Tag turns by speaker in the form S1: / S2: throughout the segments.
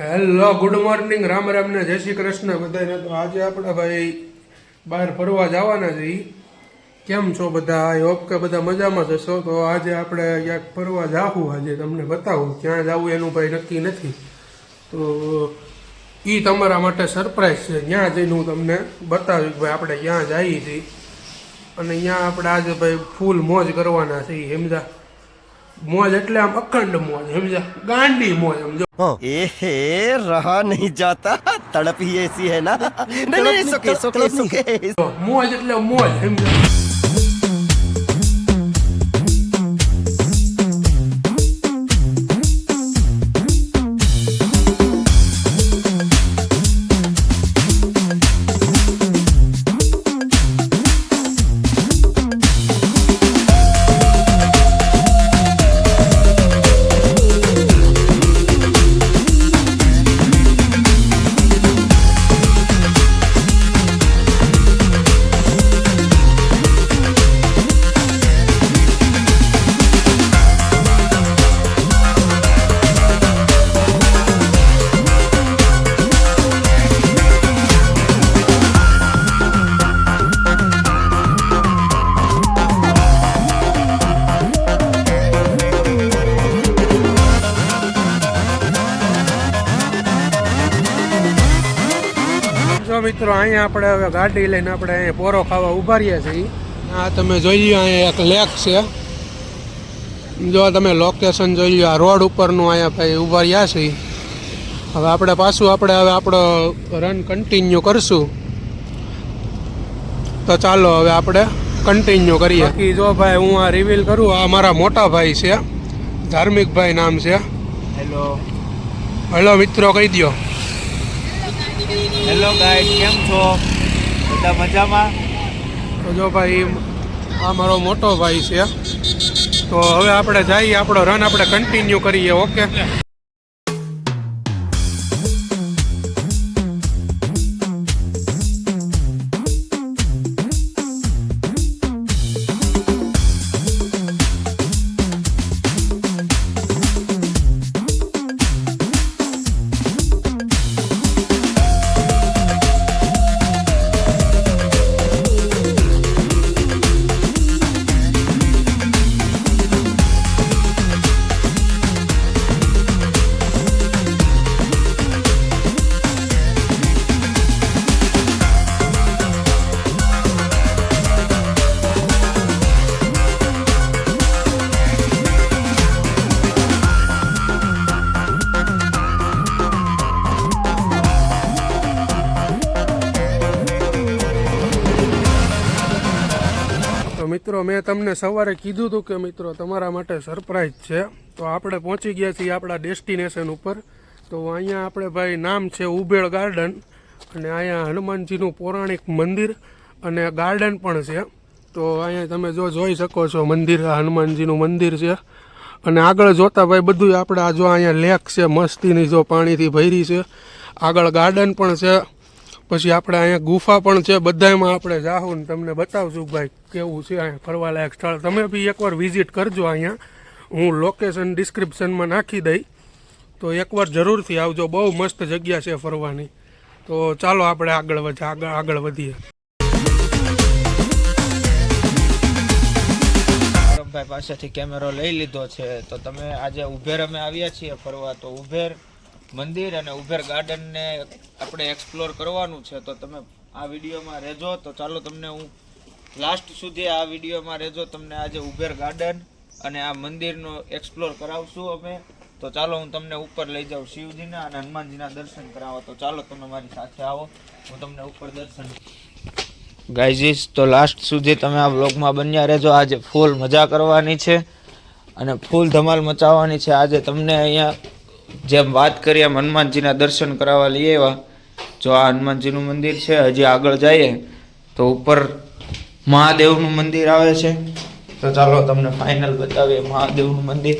S1: Hello good morning Ram Ram ને જય શ્રી કૃષ્ણ. બધાને તો આજે આપણે ભાઈ બહાર ફરવા જવાના છે. કેમ છો બધા? આઈ હોપ કે બધા મજામાં જશો તો આજે આપણે ક્યાંક ફરવા જાવું આજે. તમને બતાવું, ક્યાં જવું એનું ભાઈ નક્કી નથી. તો એ તમારા માટે સરપ્રાઈઝ છે. ત્યાં જઈને હું તમને બતાવ્યું ભાઈ, આપણે ક્યાં જઈએ છીએ. અને ત્યાં આપણે આજે ભાઈ ફૂલ મોજ કરવાના છીએ સમજા મોજ એટલે આમ અખંડ મોજ સમજા ગાંડી મોજ સમજો
S2: એ રહા નહીં જાતા. તડપી એસી હે ના. સુકે
S1: સુકે મોજ એટલે મોજ સમજા મિત્રો અહીંયા આપણે હવે ગાડી લઈને આપણે અહીંયા પોરો ખાવા ઊભા રહ્યા છીએ. આ તમે જોઈ લો અહીંયા એક લેક છે. જો તમે લોકેશન જોઈ લો આ રોડ ઉપરનું અહીંયા ભાઈ ઊભા રહ્યા છીએ. હવે આપણે પાછું આપણે હવે આપણો રન કન્ટિન્યુ કરશું. તો ચાલો હવે આપણે કન્ટિન્યુ કરીએ. બાકી જો ભાઈ હું આ રિવીલ કરું આ મારા મોટા ભાઈ છે. ધાર્મિકભાઈ નામ છે.
S3: હેલો
S1: હેલો મિત્રો કહી દો
S3: હેલો ગાઈડ કેમ છો? બધા મજામાં?
S1: તો જો ભાઈ, આ મારો મોટો ભાઈ છે. તો હવે આપણે જઈએ, આપણો રન આપણે કન્ટિન્યુ કરીએ ઓકે મિત્રો, મેં તમને સવારે કીધું હતું કે મિત્રો, તમારા માટે સરપ્રાઈઝ છે. તો આપણે પહોંચી ગયા છીએ આપણા ડેસ્ટિનેશન ઉપર. તો અહીંયા આપણે ભાઈ નામ છે ઉબેળ ગાર્ડન અને અહીંયા હનુમાનજીનું પૌરાણિક મંદિર અને ગાર્ડન પણ છે. તો અહીંયા તમે જો જોઈ શકો છો મંદિર હનુમાનજીનું મંદિર છે. અને આગળ જોતા ભાઈ બધું આપણે આ જો અહીંયા લેક છે, મસ્તીની જો પાણીથી ભરી છે. આગળ ગાર્ડન પણ છે. પછી આપણે અહીંયા ગુફા પણ છે બધામાં આપણે જાહું ને તમને બતાવશું ભાઈ કેવું છે અહીંયા ફરવાલાયક સ્થળ. તમે બી એકવાર વિઝિટ કરજો અહીંયા. હું લોકેશન ડિસ્ક્રિપ્શનમાં નાખી દઈ. તો એકવાર જરૂરથી આવજો. બહુ મસ્ત જગ્યા છે ફરવાની. તો ચાલો આપણે આગળ વધ, આગળ આગળ વધીએ.
S3: પાસેથી કેમેરો લઈ લીધો છે. તો તમે આજે ઉભેર અમે આવ્યા છીએ ફરવા. તો ઉભેર મંદિર અને ઉભેર ગાર્ડનને આપણે એક્સપ્લોર કરવાનું છે, તો તમે આ વિડીયોમાં રહેજો. તો ચાલો તમને હું લાસ્ટ સુધી આ વિડીયોમાં રહેજો. તમને આજે ઉભેર ગાર્ડન અને આ મંદિરનો એક્સપ્લોર કરાવશું અમે. તો ચાલો હું તમને ઉપર લઈ જાઉં, શિવજીના અને હનુમાનજીના દર્શન કરાવો તો ચાલો તમે મારી સાથે આવો. હું તમને ઉપર દર્શન ગાઈઝીસ તો લાસ્ટ સુધી તમે આ વ્લોગમાં બન્યા રહેજો. આજે ફૂલ મજા કરવાની છે અને ફૂલ ધમાલ મચાવવાની છે. આજે તમને અહીંયા જેમ વાત કરી, એમ હનુમાનજીના દર્શન કરાવવા લઈ આવ્યા. જો આ હનુમાનજીનું મંદિર છે, હજી આગળ જઈએ, તો ઉપર મહાદેવનું મંદિર આવે છે. તો ચાલો તમને ફાઇનલ બતાવીએ મહાદેવનું મંદિર.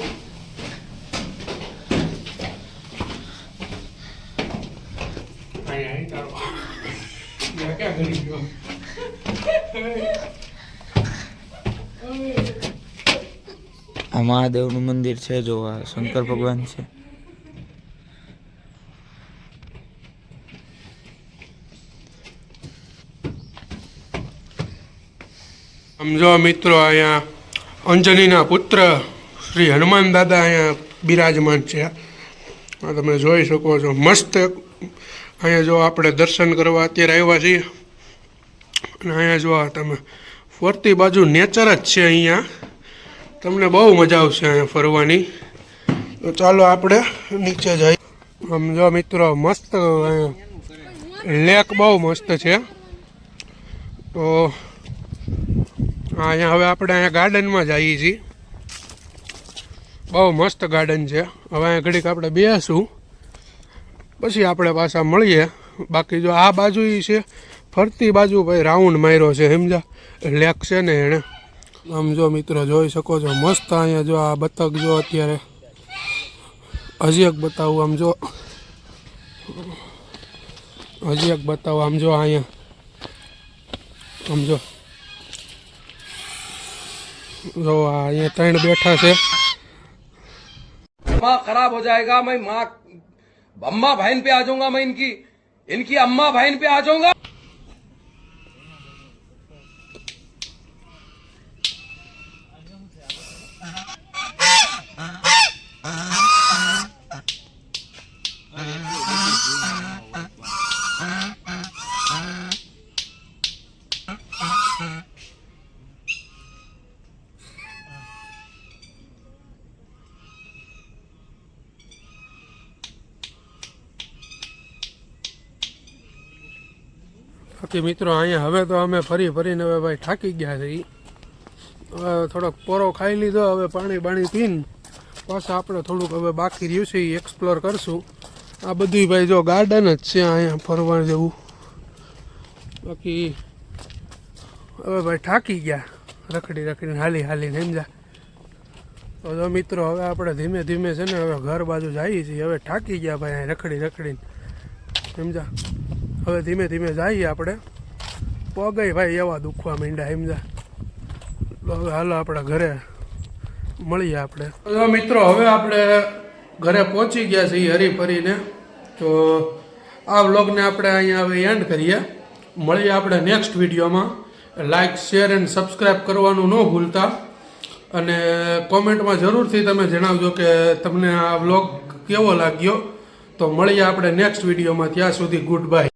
S3: આ મહાદેવનું મંદિર છે, જો આ શંકર ભગવાન છે.
S1: સમજો મિત્રો અહીંયા અંજનીના પુત્ર શ્રી હનુમાન દાદા અહીંયા બિરાજમાન છે. તમે જોઈ શકો છો. મસ્ત અહીંયા જો આપણે દર્શન કરવા અત્યારે આવ્યા છીએ. અને અહીંયા જો તમે ફરતી બાજુ નેચર જ છે અહીંયા. તમને બહુ મજા આવશે અહીંયા ફરવાની. તો ચાલો આપણે નીચે જઈએ. આમ જો મિત્રો મસ્ત લેક બહુ મસ્ત છે. તો અહીંયા હવે આપણે અહીંયા ગાર્ડનમાં જઈએ છીએ. બહુ મસ્ત ગાર્ડન છે. હવે અહીંયા ઘડીક આપણે બેસું. પછી આપણે પાછા મળીએ. બાકી જો આ બાજુ છે, ફરતી બાજુ ભાઈ રાઉન્ડ માર્યો છે સમજા લેક છે ને એણે. આમ જો મિત્રો જોઈ શકો છો, મસ્ત અહીંયા જો આ બતક જો અત્યારે. હજી એક બતાવું આમ જો. હજી એક બતાવું આમ જો અહીંયા. આમ જો. જો આ અહીંયા ત્રણ બેઠા છે
S4: माँ खराब हो जाएगा मैं माँ अम्मा बहन पे आ जाऊंगा मैं इनकी इनकी अम्मा बहन पे आ जाऊंगा
S1: બાકી મિત્રો, અહીંયા હવે તો અમે ફરી ફરીને હવે ભાઈ થાકી ગયા છે હવે થોડોક પોરો ખાઈ લીધો, હવે પાણી બાણી પીને પાછા આપણે થોડુંક હવે બાકી રહ્યું છે એ એક્સપ્લોર કરશું. આ બધું ભાઈ જો ગાર્ડન જ છે અહીંયા ફરવા જેવું. બાકી હવે ભાઈ થાકી ગયા, રખડી રખડીને હાલી હાલીને સમજા તો મિત્રો, હવે આપણે ધીમે ધીમે છે ને હવે ઘર બાજુ જઈએ છીએ. હવે થાકી ગયા ભાઈ અહીં રખડી રખડીને. સમજા હવે ધીમે ધીમે જઈએ આપણે. પગઈ ભાઈ એવા દુખવા માંડ્યા સમજા હવે હાલો આપણા ઘરે મળીએ આપણે. મિત્રો, હવે આપણે ઘરે પહોંચી ગયા છીએ હરી ફરીને તો આ વ્લોગને આપણે અહીંયા હવે એન્ડ કરીએ. મળીએ આપણે નેક્સ્ટ વિડીયોમાં. લાઇક શેર એન્ડ સબસ્ક્રાઈબ કરવાનું ન ભૂલતા. અને કોમેન્ટમાં જરૂરથી તમે જણાવજો કે તમને આ વ્લોગ કેવો લાગ્યો. તો મળીએ આપણે નેક્સ્ટ વિડીયોમાં. ત્યાં સુધી ગુડ બાય